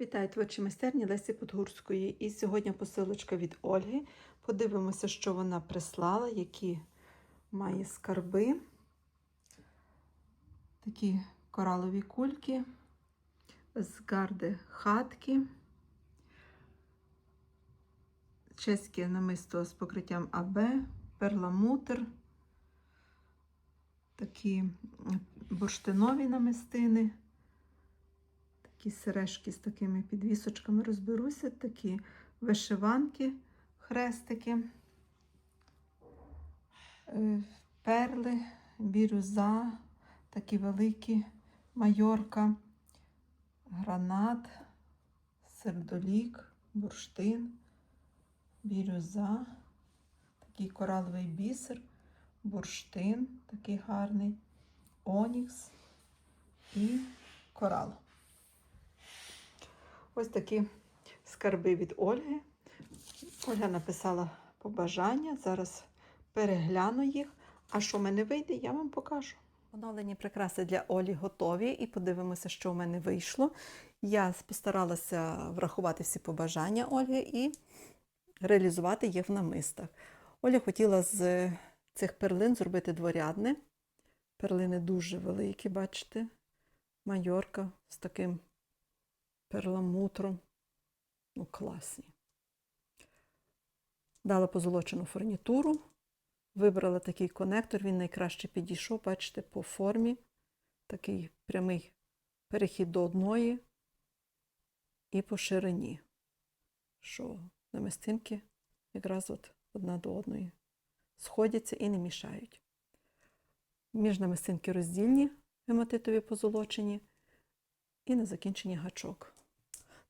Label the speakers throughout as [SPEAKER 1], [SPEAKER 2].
[SPEAKER 1] Вітаю творчі майстерні Лесі Подгурської. І сьогодні посилочка від Ольги. Подивимося, що вона прислала, які має скарби. Такі коралові кульки, з гарди хатки, чеське намисто з покриттям АБ, перламутр, такі бурштинові намистини. Такі сережки з такими підвісочками розберуся, такі вишиванки, хрестики, е, перли, бірюза, такі великі, майорка, гранат, сердолік, бурштин, бірюза, такий кораловий бісер, бурштин, такий гарний, онікс і корал. Ось такі скарби від Ольги. Ольга написала побажання. Зараз перегляну їх. А що в мене вийде, я вам покажу. Оновлені прикраси для Олі готові, і подивимося, що в мене вийшло. Я постаралася врахувати всі побажання Ольги і реалізувати їх в намистах. Оля хотіла з цих перлин зробити дворядне. Перлини дуже великі, бачите, майорка з таким перламутром. Ну, класні. Дала позолочену фурнітуру. Вибрала такий конектор, він найкраще підійшов, бачите, по формі. Такий прямий перехід до одної і по ширині, що намистинки якраз от одна до одної сходяться і не мішають. Між намистинки роздільні гематитові позолочені і на закінченні гачок.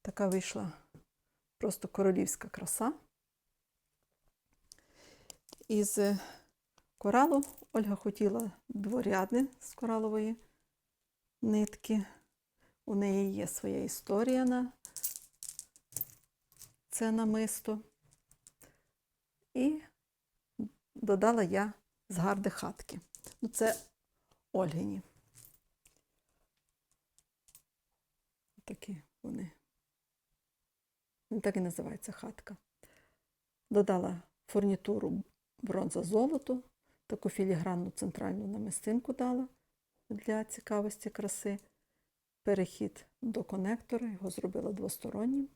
[SPEAKER 1] Така вийшла просто королівська краса. Із коралу Ольга хотіла дворядне з коралової нитки. У неї є своя історія на це намисто. І додала я з гарди хатки. Ну, це Ольгині. Такі вони. Так і називається хатка. Додала фурнітуру бронза золото, таку філігранну центральну намистинку дала для цікавості краси. Перехід до конектора, його зробила двостороннім,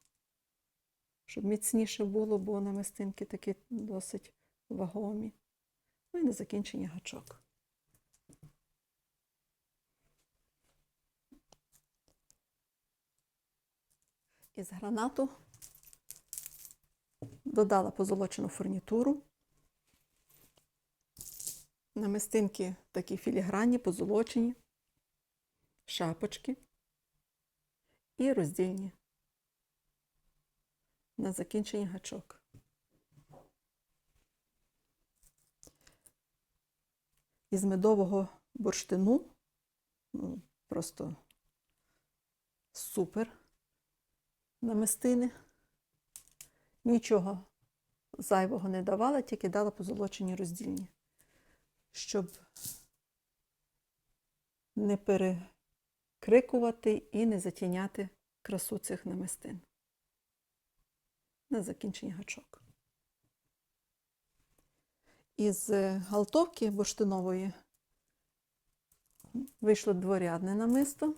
[SPEAKER 1] щоб міцніше було, бо намистинки такі досить вагомі. Ну і на закінчення гачок. Із гранату додала позолочену фурнітуру. Намистинки такі філігранні, позолочені, шапочки і роздільні на закінченні гачок. Із медового бурштину, ну, просто супер намистини. Нічого зайвого не давала, тільки дала позолочені роздільні, щоб не перекрикувати і не затіняти красу цих намистин. На закінчення гачок. Із галтовки бурштинової вийшло дворядне намисто.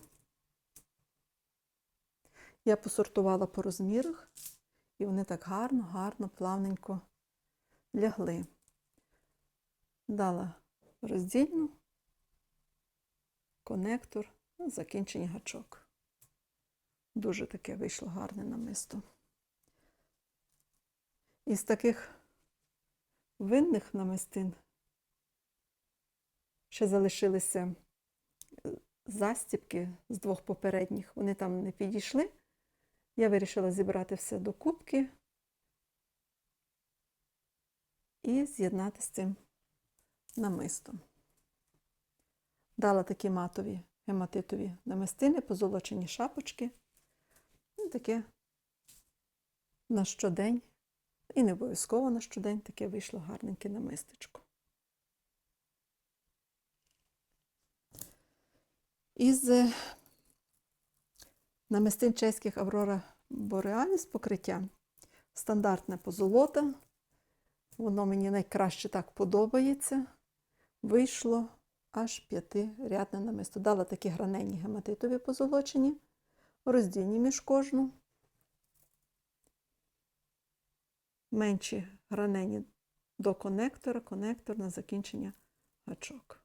[SPEAKER 1] Я посортувала по розмірах, і вони так гарно, гарно, плавненько лягли. Дала роздільну, конектор, закінчення гачок. Дуже таке вийшло гарне намисто. Із таких винних намистин ще залишилися застібки з двох попередніх. Вони там не підійшли. Я вирішила зібрати все до кубки і з'єднати з цим намистом. Дала такі матові гематитові намистини, позолочені шапочки. І таке на щодень, і не обов'язково на щодень таке вийшло гарненьке намистечко. Із Намистин чеських Аврора Бореаліс покриття. Стандартне позолота. Воно мені найкраще так подобається. Вийшло аж п'ятирядне намисто. Дала такі граненні гематитові позолочені, роздільні між кожну. Менші гранені до конектора, конектор на закінчення гачок.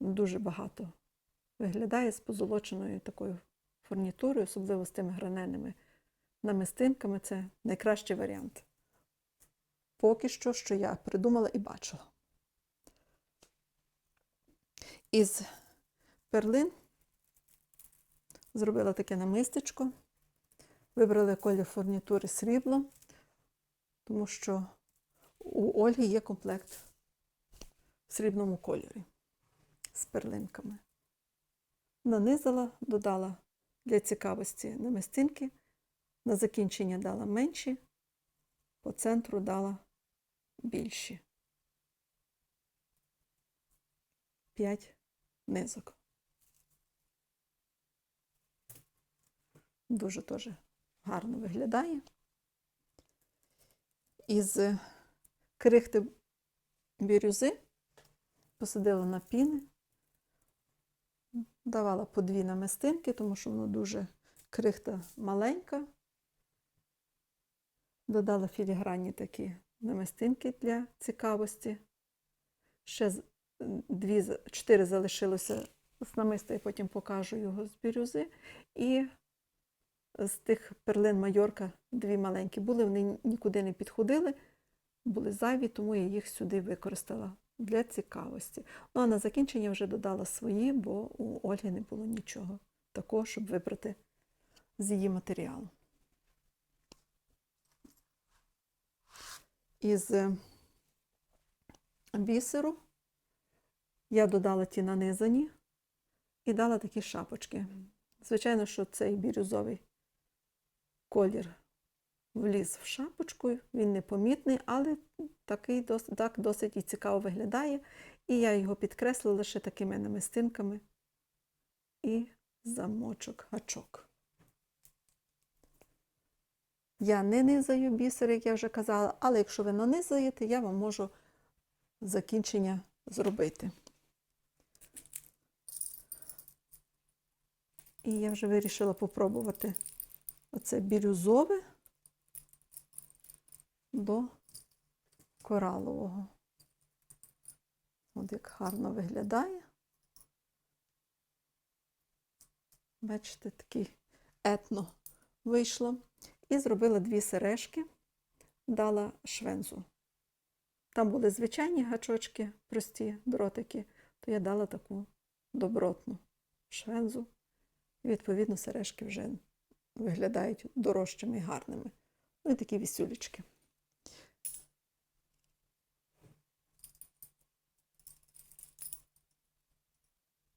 [SPEAKER 1] Дуже багато виглядає з позолоченою такою фурнітурою, особливо з тими граненими намистинками. Це найкращий варіант. Поки що, що я придумала і бачила. Із перлин зробила таке намистечко. Вибрали колір фурнітури срібло, тому що у Ольги є комплект в срібному кольорі з перлинками. Нанизала, додала для цікавості намистинки, на закінчення дала менші, по центру дала більші. П'ять низок. Дуже теж гарно виглядає. Із крихти бірюзи посадила на піни, давала по дві намистинки, тому що воно дуже крихта маленька. Додала філігранні такі намистинки для цікавості. Ще дві, чотири залишилося з намиста, я потім покажу його з бірюзи. І з тих перлин Майорка дві маленькі були, вони нікуди не підходили, були зайві, тому я їх сюди використала для цікавості. Ну а на закінчення вже додала свої, бо у Ольги не було нічого такого, щоб вибрати з її матеріалу. Із е, бісеру я додала ті нанизані і дала такі шапочки. Звичайно, що цей бірюзовий колір вліз в шапочку, він непомітний, але такий так досить і цікаво виглядає. І я його підкреслила лише такими намистинками і замочок гачок. Я не низаю бісер, як я вже казала, але якщо ви нанизаєте, я вам можу закінчення зробити. І я вже вирішила попробувати оце бірюзове до коралового. От як гарно виглядає. Бачите, такий етно вийшло. І зробила дві сережки, дала швензу. Там були звичайні гачочки, прості дротики, то я дала таку добротну швензу. І, відповідно, сережки вже виглядають дорожчими і гарними. Ну і такі вісюлечки.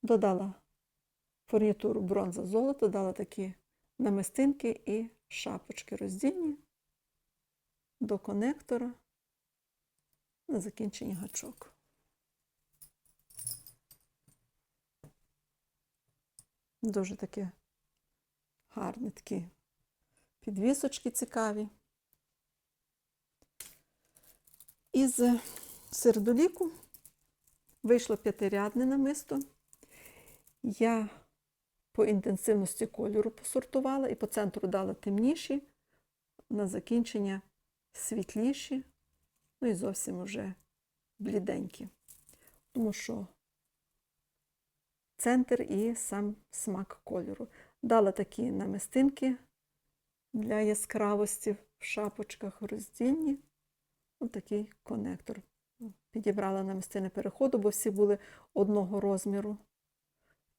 [SPEAKER 1] Додала фурнітуру бронза золото, дала такі намистинки і шапочки роздільні до конектора на закінчення гачок. Дуже такі гарні такі підвісочки цікаві. Із сердоліку вийшло п'ятирядне намисто. Я по інтенсивності кольору посортувала і по центру дала темніші, на закінчення світліші, ну і зовсім вже бліденькі. Тому що центр і сам смак кольору. Дала такі намистинки для яскравості в шапочках роздільні. Ось такий конектор. Підібрала намистини переходу, бо всі були одного розміру.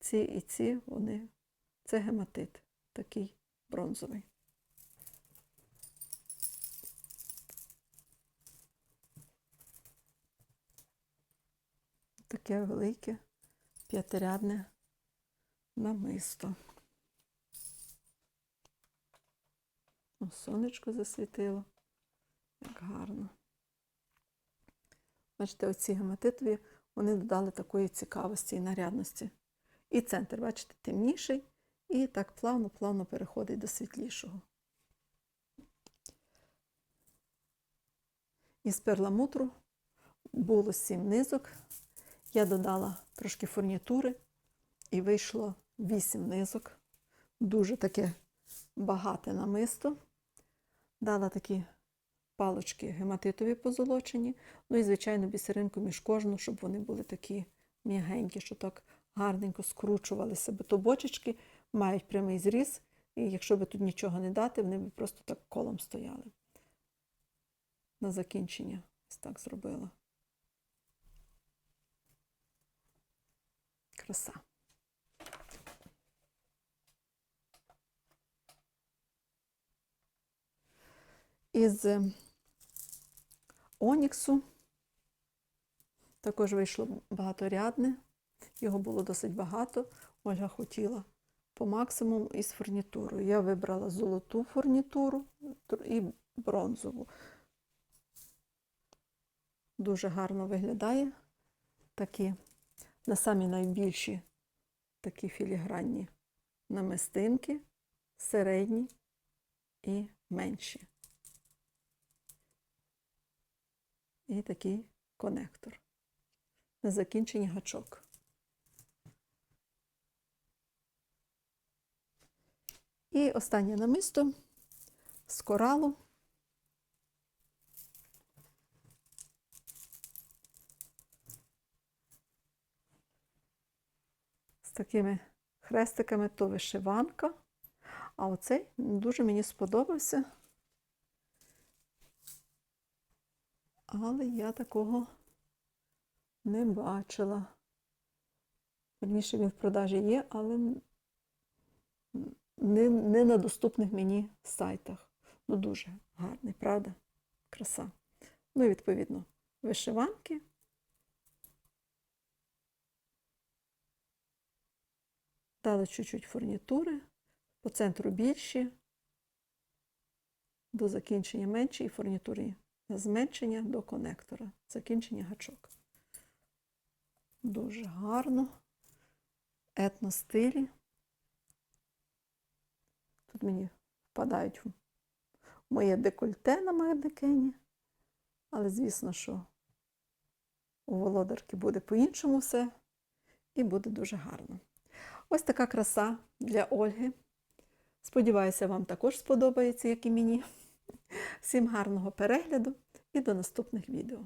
[SPEAKER 1] Ці і ці, вони, це гематит, такий бронзовий. Таке велике п'ятирядне намисто. О, сонечко засвітило. Як гарно. Бачите, оці гематитові, вони додали такої цікавості і нарядності. І центр, бачите, темніший, І так плавно-плавно переходить до світлішого. Із перламутру було сім низок. Я додала трошки фурнітури і вийшло вісім низок. Дуже таке багате намисто. Дала такі палочки гематитові позолочені. Ну і, звичайно, бісеринку між кожну, щоб вони були такі м'ягенькі, що так гарненько скручувалися. Бо бочечки мають прямий зріз, і якщо би тут нічого не дати, вони б просто так колом стояли. На закінчення ось так зробила. Краса. Із Оніксу також вийшло багаторядне, його було досить багато. Ольга хотіла по максимуму із фурнітурою. Я вибрала золоту фурнітуру і бронзову. Дуже гарно виглядає. Такі на самі найбільші такі філігранні намистинки, середні і менші. І такий конектор. На закінченні гачок. І останнє намисто з коралу. З такими хрестиками то вишиванка. А оцей дуже мені сподобався. Але я такого не бачила. Вірніше він в продажі є, але не, не на доступних мені сайтах. Ну, дуже гарний, правда? Краса. Ну і відповідно, вишиванки. Дали чуть-чуть фурнітури, по центру більші, до закінчення менші і фурнітури на зменшення до конектора, закінчення гачок. Дуже гарно, етностилі. Тут мені впадають в моє декольте на манекені, але звісно, що у володарки буде по-іншому все і буде дуже гарно. Ось така краса для Ольги. Сподіваюся, вам також сподобається, як і мені. Всім гарного перегляду і до наступних відео.